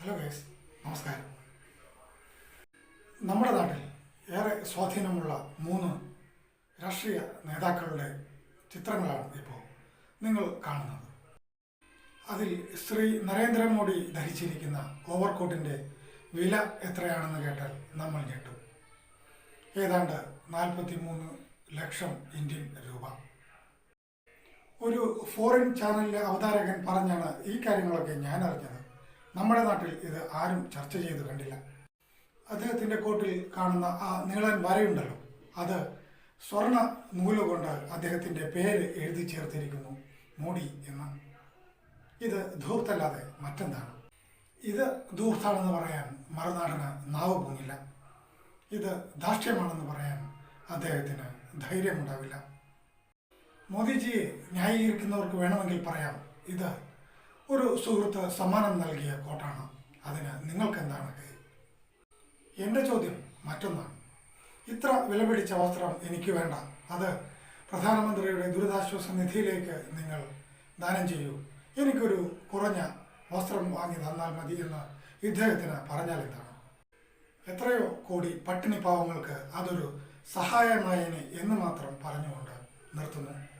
Hello guys നമസ്കാരം. നമ്മുടെ നാട്ടിൽ ഏറെ സ്വാധീനമുള്ള മൂന്ന് രാഷ്ട്രീയ നേതാക്കളുടെ ചിത്രങ്ങളാണ് ഇപ്പോൾ നിങ്ങൾ കാണുന്നത്. അതിൽ ശ്രീ നരേന്ദ്രമോദി ധരിച്ചിരിക്കുന്ന ഓവർകോട്ടിന്റെ വില എത്രയാണെന്ന് കേട്ടാൽ നമ്മൾ ഞെട്ടും. ഏതാണ്ട് നാൽപ്പത്തി മൂന്ന് ലക്ഷം ഇന്ത്യൻ രൂപ. ഒരു ഫോറിൻ ചാനലിലെ അവതാരകൻ പറഞ്ഞാണ് ഈ കാര്യങ്ങളൊക്കെ ഞാൻ അറിഞ്ഞത്. നമ്മുടെ നാട്ടിൽ ഇത് ആരും ചർച്ച ചെയ്ത് കണ്ടില്ല. അദ്ദേഹത്തിന്റെ കോട്ടിൽ കാണുന്ന ആ നീളൻ വരയുണ്ടല്ലോ. അത് സ്വർണ നൂലുകൊണ്ട് അദ്ദേഹത്തിന്റെ പേര് എഴുതി ചേർത്തിരിക്കുന്നു. മോഡി എന്ന്. ഇത് ധൂർത്തല്ലാതെ മറ്റെന്താണ്? ഇത് ധൂർത്താണെന്ന് പറയാൻ മറുനാടന് നാവ് പൊങ്ങില്ല ഇത് ധാർഷ്ട്യമാണെന്ന് പറയാൻ അദ്ദേഹത്തിന് ധൈര്യമുണ്ടാവില്ല. മോദിജിയെ ന്യായീകരിക്കുന്നവർക്ക് വേണമെങ്കിൽ പറയാം. ഇത് ഒരു സുഹൃത്ത് സമ്മാനം നൽകിയ കോട്ടാണ്. അതിന് നിങ്ങൾക്ക് എന്താണ് എന്റെ ചോദ്യം മറ്റൊന്നാണ്. ഇത്ര വിലപിടിച്ച വസ്ത്രം എനിക്ക് വേണ്ട. അത് പ്രധാനമന്ത്രിയുടെ ദുരിതാശ്വാസ നിധിയിലേക്ക് നിങ്ങൾ ദാനം ചെയ്യൂ. എനിക്കൊരു കുറഞ്ഞ വസ്ത്രം വാങ്ങി തന്നാൽ മതി എന്ന് ഇദ്ദേഹത്തിന് പറഞ്ഞാൽ എന്താണ്? എത്രയോ കോടി പട്ടിണി പാവങ്ങൾക്ക് അതൊരു സഹായമായേനെ എന്ന് മാത്രം പറഞ്ഞുകൊണ്ട് നിർത്തുന്നു.